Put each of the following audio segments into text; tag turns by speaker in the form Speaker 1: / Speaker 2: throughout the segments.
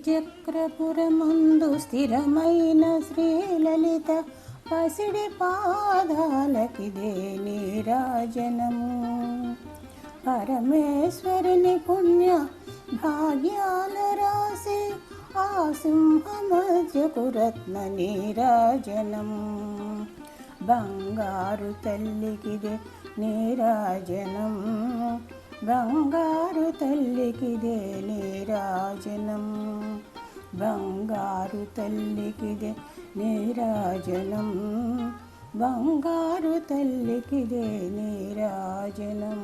Speaker 1: శ్రీచక్రపురమందు స్థిరమైన శ్రీలలిత పసిడి పాదాలకిదే నీరాజనము పరమేశ్వరుని పుణ్య భాగ్యాల రాసి ఆ సింహమధ్యకు రత్న నీరాజనం బంగారు తల్లికిదే నీరాజనం బంగారు తల్లికిదే నీరాజనం బంగారు తల్లికిదే నీరాజనం. బంగారు తల్లికిదే నీరాజనం.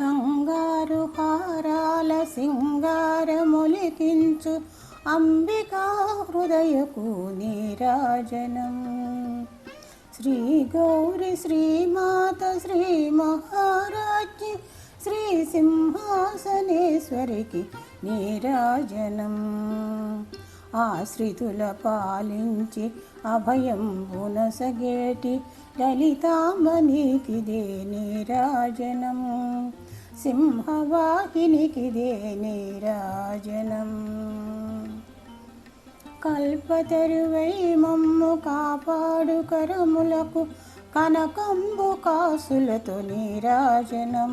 Speaker 1: బంగారు హారాల సింగారములికించు అంబికా హృదయకు నీరాజనం. శ్రీ గౌరి శ్రీమాత శ్రీ మహారాజ్య సింహాసనేశ్వరికి నీరాజనం. ఆశ్రితుల పాలించి అభయం బునసగేటి లలితామణికిదే నీరాజనము సింహవాహినికిదే నీరాజనం. కల్పతరువై మమ్ము కాపాడు కరములకు కనకంబు కాసులతో నీరాజనం.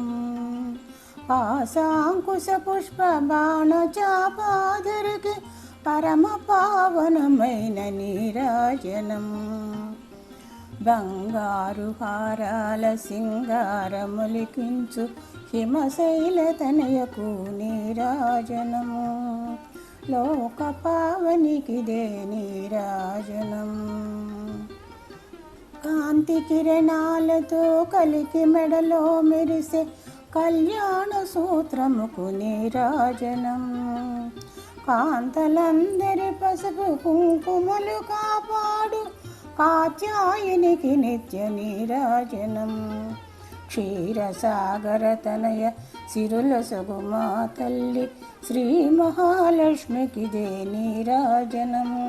Speaker 1: పాశాంకుశ పుష్ప బాణ చాపాదరికి పరమ పావనమైన నీరాజనం. బంగారు హారాల సింగారములికించు హిమశైల తనయకు నీరాజనము లోక పావనికిదే నీరాజనం. కాంతి కిరణాలతో కలికి మెడలో మెరిసే కళ్యాణ సూత్రముకు నీరాజనం కాంతలందరి పసుపు కుంకుమలు కాపాడు కాత్యాయనికి నిత్య నీరాజనం క్షీరసాగర తనయ సిరుల సుగుమా తల్లి శ్రీ మహాలక్ష్మికిదే నీరాజనము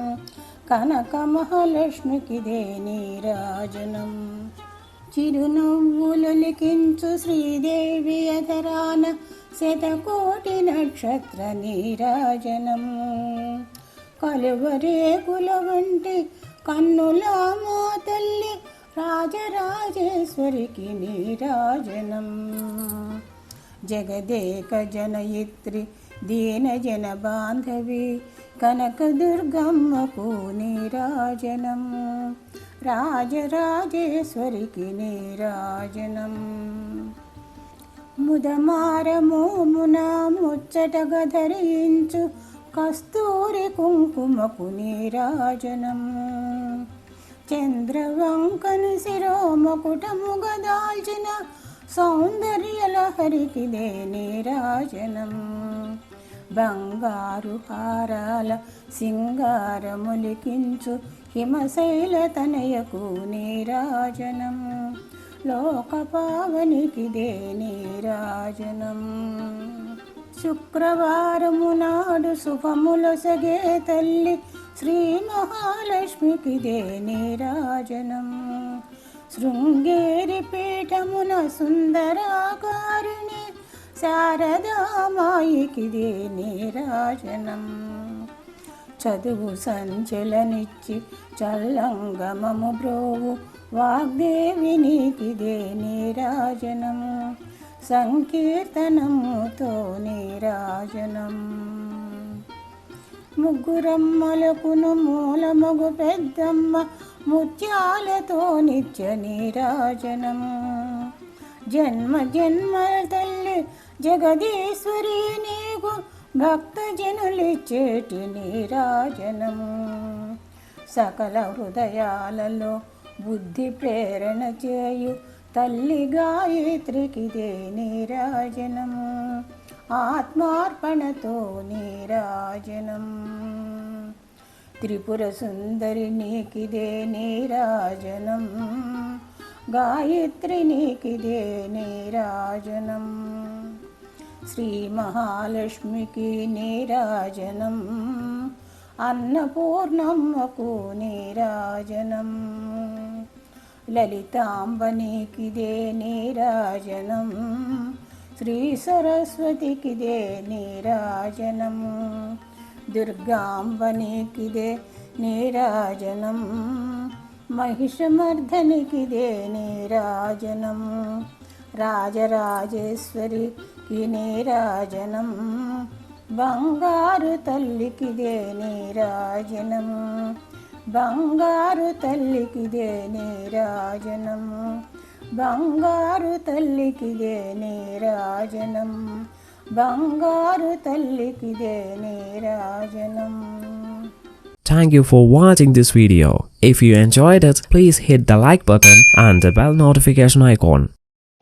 Speaker 1: కనక మహాలక్ష్మికిదే నీరాజనం చిరునవ్వులు లిఖించు శ్రీదేవి అధరాన శతకోటి నక్షత్ర నీరాజనము కలువరేకుల వంటి కన్నుల మా తల్లి రాజరాజేశ్వరికి నీరాజనం. జగదేక జనయిత్రి దీన జన బాంధవి కనకదుర్గమ్మకు నీరాజనం. రాజరాజేశ్వరికి నీరాజనం. ముదమారమోమున ముచ్చటగా ధరించు కస్తూరి కుంకుమకు నీరాజనం. చంద్రవంకను శిరోమకుటముగ దాల్చిన సౌందర్యలహరికిదే నీరాజనం. బంగారు హారాల సింగారములికించు హిమశైల తనయకు నీరాజనం. లోక పావనికిదే నీరాజనం. శుక్రవారము నాడు శుభములసగే తల్లి శ్రీ మహాలక్ష్మికిదే నీరాజనం. శృంగేరి పీఠమున సుందరాకారిణి శారదామాయికిదే నీరాజనం. చదువు సంచలనిచ్చి చల్లంగమము బ్రోవు. వాగ్దేవి నీకిదే నీరాజనము సంకీర్తనముతో నీరాజనం ముగ్గురమ్మలకును మూలమగు పెద్దమ్మ ముత్యాలతో నిత్య నీరాజనము జన్మ జన్మల తల్లి జగదీశ్వరి నీకు భక్త జనులిచ్చేటి నీరాజనము సకల హృదయాలలో బుద్ధి ప్రేరణ చేయు తల్లి గాయత్రికిదే నీరాజనము ఆత్మార్పణతో నీరాజనం. త్రిపుర సుందరి నీకిదే నీరాజనం. గాయత్రి నీకిదే నీరాజనం. శ్రీ మహాలక్ష్మికి నీరాజనం అన్నపూర్ణమ్మకు నీరాజనం లలితాంబ నీకిదే నీరాజనం శ్రీ సరస్వతికిదే నీరాజనం దుర్గాంబనికిదే నీరాజనం మహిషమర్ధనికిదే నీరాజనం నీరాజనం బంగారు తల్లికిదే నీరాజనం బంగారు తల్లికిదే నీరాజనం బంగారు తల్లికిదే నీరాజనం బంగారు తల్లికిదే నీరాజనం
Speaker 2: Thank you for watching this video. If you enjoyed it, please hit the like button and the bell notification icon.